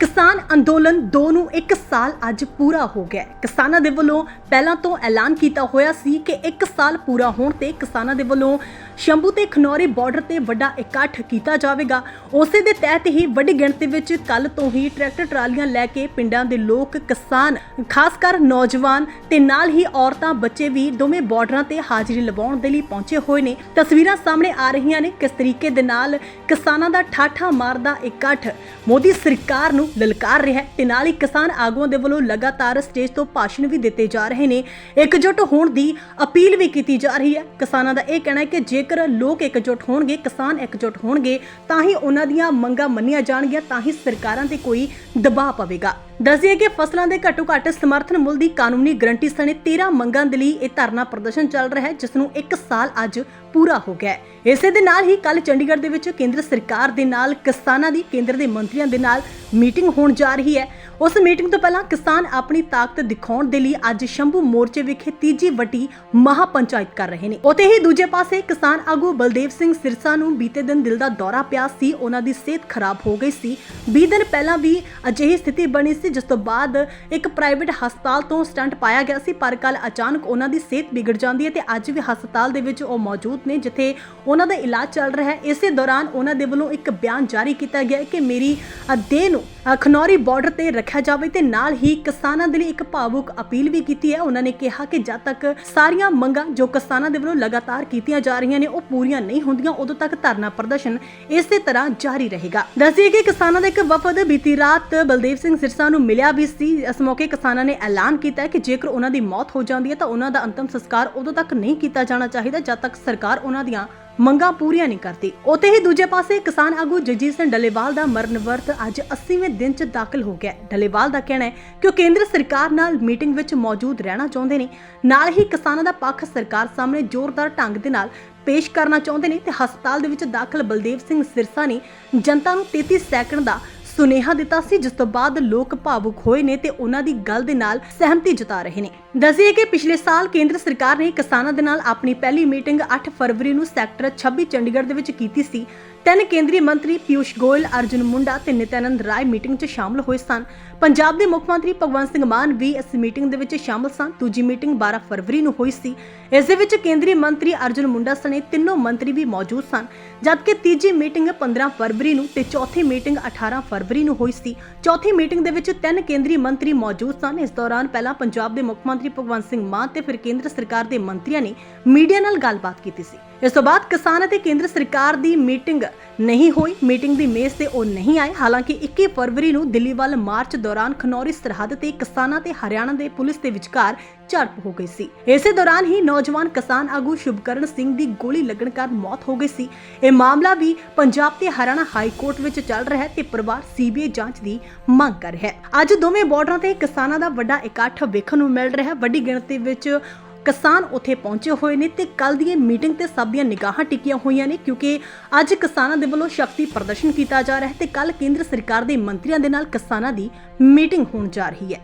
ਕਿਸਾਨ ਅੰਦੋਲਨ 2 ਨੂੰ 1 ਸਾਲ ਅੱਜ ਪੂਰਾ ਹੋ ਗਿਆ ਹੈ। ਕਿਸਾਨਾਂ ਦੇ ਵੱਲੋਂ ਪਹਿਲਾਂ ਤੋਂ ਐਲਾਨ ਕੀਤਾ ਹੋਇਆ ਸੀ ਕਿ 1 ਸਾਲ ਪੂਰਾ ਹੋਣ ਤੇ ਕਿਸਾਨਾਂ ਦੇ ਵੱਲੋਂ ਸ਼ੰਭੂ ਤੇ ਖਨੌਰੀ ਬਾਰਡਰ ਤੇ ਵੱਡਾ ਇਕੱਠ ਕੀਤਾ ਜਾਵੇਗਾ। ਉਸੇ ਦੇ ਤਹਿਤ ਹੀ ਵੱਡੀ ਗਿਣਤੀ ਵਿੱਚ ਕੱਲ ਤੋਂ ਹੀ ਟਰੈਕਟਰ ਟਰਾਲੀਆਂ ਲੈ ਕੇ ਪਿੰਡਾਂ ਦੇ ਲੋਕ, ਕਿਸਾਨ, ਖਾਸ ਕਰ ਨੌਜਵਾਨ ਤੇ ਨਾਲ ਹੀ ਔਰਤਾਂ, ਬੱਚੇ ਵੀ ਦੋਵੇਂ ਬਾਰਡਰਾਂ ਤੇ ਹਾਜ਼ਰੀ ਲਵਾਉਣ ਦੇ ਲਈ ਪਹੁੰਚੇ ਹੋਏ ਨੇ। ਤਸਵੀਰਾਂ ਸਾਹਮਣੇ ਆ ਰਹੀਆਂ ਨੇ। ਕਿਸ ਤਰੀਕੇ ਦੇ ਨਾਲ ਕਿਸਾਨਾਂ ਦਾ ਠਾਠਾ ਮਾਰਦਾ ਇਕੱਠ? ਮੋਦੀ ਸਰਕਾਰ ਨੂੰ ਲਲਕਾਰ ਰਿਹਾ ਹੈ ਤੇ ਨਾਲ ਹੀ ਕਿਸਾਨ ਆਗੂਆਂ ਦੇ ਵੱਲੋਂ ਲਗਾਤਾਰ ਸਟੇਜ ਤੋਂ ਭਾਸ਼ਣ ਵੀ ਦਿੱਤੇ ਜਾ ਰਹੇ ਨੇ। ਇਕਜੁੱਟ ਹੋਣ ਦੀ ਅਪੀਲ ਵੀ ਕੀਤੀ ਜਾ ਰਹੀ ਹੈ। ਕਿਸਾਨਾਂ ਦਾ ਇਹ ਕਹਿਣਾ ਹੈ ਕਿ ਜੇਕਰ ਲੋਕ ਇਕਜੁੱਟ ਹੋਣਗੇ, ਕਿਸਾਨ ਇਕਜੁੱਟ ਹੋਣਗੇ, ਤਾਂ ਹੀ ਉਹਨਾਂ ਦੀਆਂ ਮੰਗਾਂ ਮੰਨੀਆਂ ਜਾਣਗੀਆਂ, ਤਾਂ ਹੀ ਸਰਕਾਰਾਂ ਤੇ ਕੋਈ ਦਬਾਅ ਪਵੇਗਾ। ਦੱਸਿਏ ਕਿ ਫਸਲਾਂ ਦੇ ਘੱਟੋ ਘੱਟ ਸਮਰਥਨ ਮੁੱਲ ਦੀ ਕਾਨੂੰਨੀ ਗਰੰਟੀ ਸਣੇ 13 ਮੰਗਾਂ ਦੇ ਲਈ ਇਹ ਧਰਨਾ ਪ੍ਰਦਰਸ਼ਨ ਚੱਲ ਰਿਹਾ ਹੈ, ਜਿਸ ਨੂੰ 1 ਸਾਲ ਅੱਜ ਪੂਰਾ ਹੋ ਗਿਆ ਹੈ। ਇਸੇ ਦੇ ਨਾਲ ਹੀ ਕੱਲ ਚੰਡੀਗੜ੍ਹ ਦੇ ਵਿੱਚ ਕੇਂਦਰ ਸਰਕਾਰ ਦੇ ਨਾਲ, ਕਿਸਾਨਾਂ ਦੀ, ਕੇਂਦਰ ਦੇ ਮੰਤਰੀਆਂ ਦੇ ਨਾਲ ਮੀਟਿੰਗ ਹੋਣ ਜਾ ਰਹੀ ਹੈ। ਉਸ ਮੀਟਿੰਗ ਤੋਂ ਪਹਿਲਾਂ ਕਿਸਾਨ ਆਪਣੀ ਤਾਕਤ ਦਿਖਾਉਣ ਦੇ ਲਈ ਅੱਜ ਸ਼ੰਭੂ ਮੋਰਚੇ ਵਿਖੇ ਤੀਜੀ ਵੱਡੀ ਮਹਾ ਪੰਚਾਇਤ ਕਰ ਰਹੇ ਨੇ। ਉਤੇ ਹੀ ਦੂਜੇ ਪਾਸੇ ਕਿਸਾਨ ਆਗੂ ਬਲਦੇਵ ਸਿੰਘ ਸਿਰਸਾ ਨੂੰ ਬੀਤੇ ਦਿਨ ਦਿਲ ਦਾ ਦੌਰਾ ਪਿਆ ਸੀ। ਉਹਨਾਂ ਦੀ ਸਿਹਤ ਖਰਾਬ ਹੋ ਗਈ ਸੀ। 20 ਦਿਨ ਪਹਿਲਾਂ ਵੀ ਅਜਿਹੀ ਸਥਿਤੀ ਬਣੀ ਸੀ, ਜਿਸ ਤੋਂ ਬਾਅਦ ਇੱਕ ਪ੍ਰਾਈਵੇਟ ਹਸਪਤਾਲ ਤੋਂ ਸਟੰਟ ਪਾਇਆ ਗਿਆ ਸੀ, ਪਰ ਕੱਲ ਅਚਾਨਕ ਉਹਨਾਂ ਦੀ ਸਿਹਤ ਵਿਗੜ ਜਾਂਦੀ ਹੈ ਤੇ ਅੱਜ ਵੀ ਹਸਪਤਾਲ ਦੇ ਵਿੱਚ ਉਹ ਮੌਜੂਦ ਨੇ, ਜਿੱਥੇ ਉਹਨਾਂ ਦਾ ਇਲਾਜ ਚੱਲ ਰਿਹਾ ਹੈ। ਇਸੇ ਦੌਰਾਨ ਉਹਨਾਂ ਦੇ ਵੱਲੋਂ ਇੱਕ ਬਿਆਨ ਜਾਰੀ ਕੀਤਾ ਗਿਆ ਕਿ ਮੇਰੀ ਦੇਹ ਨੂੰ ਖਨੌਰੀ ਬਾਰਡਰ ਤੇ ਰੱਖਿਆ ਜਾਵੇ ਤੇ ਨਾਲ ਹੀ ਕਿਸਾਨਾਂ ਦੇ ਲਈ ਇੱਕ ਭਾਵੁਕ ਅਪੀਲ ਵੀ ਕੀਤੀ ਹੈ। ਉਹਨਾਂ ਨੇ ਕਿਹਾ ਕਿ ਜਦ ਤੱਕ ਸਾਰੀਆਂ ਮੰਗਾਂ ਜੋ ਕਿਸਾਨਾਂ ਦੇ ਵੱਲੋਂ ਲਗਾਤਾਰ ਕੀਤੀਆਂ ਜਾ ਰਹੀਆਂ ਨੇ, ਉਹ ਪੂਰੀਆਂ ਨਹੀਂ ਹੁੰਦੀਆਂ, ਉਦੋਂ ਤੱਕ ਧਰਨਾ ਪ੍ਰਦਰਸ਼ਨ ਇਸੇ ਤਰ੍ਹਾਂ ਜਾਰੀ ਰਹੇਗਾ। ਦੱਸਿਏ ਕਿ ਕਿਸਾਨਾਂ ਦਾ ਇੱਕ ਵਫਦ ਬੀਤੀ ਰਾਤ ਬਲਦੇਵ ਸਿੰਘ ਸਿਰਸਾ ਨੂੰ ਮਿਲਿਆ ਵੀ ਸੀ। ਇਸ ਮੌਕੇ ਕਿਸਾਨਾਂ ਨੇ ਐਲਾਨ ਕੀਤਾ ਕਿ ਜੇਕਰ ਉਹਨਾਂ ਦੀ ਮੌਤ ਹੋ ਜਾਂਦੀ ਹੈ, ਤਾਂ ਉਹਨਾਂ ਦਾ ਅੰਤਮ ਸੰਸਕਾਰ ਉਦੋਂ ਤੱਕ ਨਹੀਂ ਕੀਤਾ ਜਾਣਾ ਚਾਹੀਦਾ, ਜਦ ਤੱਕ ਸਰਕਾਰ ਉਹਨਾਂ ਦੀਆਂ ਮੰਗਾਂ ਪੂਰੀਆਂ ਨਹੀਂ ਕਰਦੀ। ਉਤੇ ਹੀ ਦੂਜੇ ਪਾਸੇ ਕਿਸਾਨ ਆਗੂ ਜਗਜੀਤ ਸਿੰਘ ਡੱਲੇਵਾਲ ਦਾ ਮਰਨ ਵਰਤ ਅੱਜ 80ਵੇਂ ਦਿਨ 'ਚ ਦਾਖਲ ਹੋ ਗਿਆ ਹੈ। ਦਾ ਕਹਿਣਾ ਹੈ ਕਿ ਉਹ ਕੇਂਦਰ ਸਰਕਾਰ ਨਾਲ ਮੀਟਿੰਗ ਵਿੱਚ ਮੌਜੂਦ ਰਹਿਣਾ ਚਾਹੁੰਦੇ ਨੇ। ਨਾਲ ਹੀ ਕਿਸਾਨਾਂ ਦਾ ਪੱਖ ਸਰਕਾਰ ਸਾਹਮਣੇ ਜ਼ੋਰਦਾਰ ਢੰਗ ਦੇ ਨਾਲ ਪੇਸ਼ ਕਰਨਾ ਚਾਹੁੰਦੇ ਨੇ ਤੇ ਹਸਪਤਾਲ ਦੇ ਵਿੱਚ ਦਾਖਲ ਬਲਦੇਵ ਸਿੰਘ ਸਿਰਸਾ ਨੇ ਜਨਤਾ ਨੂੰ 33 ਸੈਕਿੰਡ ਦਾ ਸੁਨੇਹਾ ਦਿੱਤਾ ਸੀ, ਜਿਸ ਤੋਂ ਬਾਅਦ ਲੋਕ ਭਾਵੁਕ ਹੋਏ ਨੇ ਤੇ ਉਹਨਾਂ ਦੀ ਗੱਲ ਦੇ ਨਾਲ ਸਹਿਮਤੀ ਜਤਾ ਰਹੇ ਨੇ। ਦੱਸਿਏ ਕਿ ਪਿਛਲੇ ਸਾਲ ਕੇਂਦਰ ਸਰਕਾਰ ਨੇ ਕਿਸਾਨਾਂ ਦੇ ਨਾਲ ਆਪਣੀ ਪਹਿਲੀ ਮੀਟਿੰਗ 8 ਫਰਵਰੀ ਨੂੰ ਸੈਕਟਰ 26 ਚੰਡੀਗੜ੍ਹ ਦੇ ਵਿੱਚ ਕੀਤੀ ਸੀ। ਤਿੰਨ ਕੇਂਦਰੀ ਮੰਤਰੀ ਪਿਊਸ਼ ਗੋਇਲ, ਅਰਜੁਨ ਮੁੰਡਾ ਤੇ ਨਿਤਿਆਨੰਦ ਰਾਏ ਮੀਟਿੰਗ 'ਚ ਸ਼ਾਮਲ ਹੋਏ ਸਨ। ਪੰਜਾਬ ਦੇ ਮੁੱਖ ਮੰਤਰੀ ਭਗਵੰਤ ਸਿੰਘ ਮਾਨ ਵੀ ਇਸ ਮੀਟਿੰਗ ਦੇ ਵਿੱਚ ਸ਼ਾਮਲ ਸਨ। ਦੂਜੀ ਮੀਟਿੰਗ 12 ਫਰਵਰੀ ਨੂੰ ਹੋਈ ਸੀ। ਇਸ ਦੇ ਵਿੱਚ ਕੇਂਦਰੀ ਮੰਤਰੀ ਅਰਜੁਨ ਮੁੰਡਾ ਸਣੇ ਤਿੰਨੋਂ ਮੰਤਰੀ ਵੀ ਮੌਜੂਦ ਸਨ। ਜਦਕਿ ਤੀਜੀ ਮੀਟਿੰਗ 15 ਫਰਵਰੀ ਨੂੰ ਤੇ ਚੌਥੀ ਮੀਟਿੰਗ 18 ਫਰਵਰੀ ਨੂੰ ਹੋਈ ਸੀ। ਚੌਥੀ ਮੀਟਿੰਗ ਦੇ ਵਿੱਚ ਤਿੰਨ ਕੇਂਦਰੀ ਮੰਤਰੀ ਮੌਜੂਦ ਸਨ। ਇਸ ਦੌਰਾਨ ਪਹਿਲਾਂ ਪੰਜਾਬ ਦੇ ਮੁੱਖ ਮੰਤਰੀ ਮੰਤਰੀ ਭਗਵੰਤ ਸਿੰਘ ਮਾਨ ਤੇ ਫਿਰ ਕੇਂਦਰ ਸਰਕਾਰ ਦੇ ਮੰਤਰੀਆਂ ਨੇ ਮੀਡੀਆ ਨਾਲ ਗੱਲਬਾਤ ਕੀਤੀ ਸੀ। ਇਸ ਤੋਂ ਬਾਅਦ ਕਿਸਾਨ ਅਤੇ ਕੇਂਦਰ ਸਰਕਾਰ ਦੀ ਮੀਟਿੰਗ ਨਹੀਂ ਹੋਈ। ਮੀਟਿੰਗ ਦੀ ਮੇਜ਼ ਤੇ ਉਹ ਨਹੀਂ ਆਏ। ਹਾਲਾਂਕਿ 21 ਫਰਵਰੀ ਨੂੰ ਦਿੱਲੀ ਵੱਲ ਮਾਰਚ ਦੌਰਾਨ ਖਨੌਰੀ, ਸਰਹੱਦ ਤੇ ਕਿਸਾਨਾਂ ਤੇ ਹਰਿਆਣਾ ਦੇ ਪੁਲਿਸ ਦੇ ਵਿਚਕਾਰ ਝੜਪ ਹੋ ਗਈ ਸੀ। ਇਸੇ ਦੌਰਾਨ ਹੀ ਨੌਜਵਾਨ ਕਿਸਾਨ ਆਗੂ ਸ਼ੁਭਕਰਨ ਸਿੰਘ ਦੀ ਗੋਲੀ ਲੱਗਣ ਕਾਰਨ ਮੌਤ ਹੋ ਗਈ ਸੀ। ਇਹ ਮਾਮਲਾ ਵੀ ਪੰਜਾਬ ਤੇ ਹਰਿਆਣਾ ਹਾਈ ਕੋਰਟ ਵਿੱਚ ਚੱਲ ਰਿਹਾ ਹੈ ਤੇ ਪਰਿਵਾਰ ਸੀਬੀਆਈ ਜਾਂਚ ਦੀ ਮੰਗ ਕਰ ਰਿਹਾ ਹੈ। ਅੱਜ ਦੋਵੇਂ ਬਾਰਡਰਾਂ ਤੇ ਕਿਸਾਨਾਂ ਦਾ ਵੱਡਾ ਇਕੱਠ ਵੇਖਣ ਨੂੰ ਮਿਲ ਰਿਹਾ ਹੈ। ਵੱਡੀ ਗਿਣਤੀ ਵਿੱਚ ਕਿਸਾਨ ਉੱਥੇ ਪਹੁੰਚੇ ਹੋਏ ਨੇ ਤੇ ਕੱਲ ਦੀ ਇਹ ਮੀਟਿੰਗ ਤੇ ਸਭ ਦੀਆਂ ਨਿਗਾਹਾਂ ਟਿਕੀਆਂ ਹੋਈਆਂ ਨੇ ਕਿਉਂਕਿ ਅੱਜ ਕਿਸਾਨਾਂ ਦੇ ਵੱਲੋਂ ਸ਼ਕਤੀ ਪ੍ਰਦਰਸ਼ਨ ਕੀਤਾ ਜਾ ਰਿਹਾ ਹੈ ਤੇ ਕੱਲ ਕੇਂਦਰ ਸਰਕਾਰ ਦੇ ਮੰਤਰੀਆਂ ਦੇ ਨਾਲ ਕਿਸਾਨਾਂ ਦੀ ਮੀਟਿੰਗ ਹੋਣ ਜਾ ਰਹੀ ਹੈ।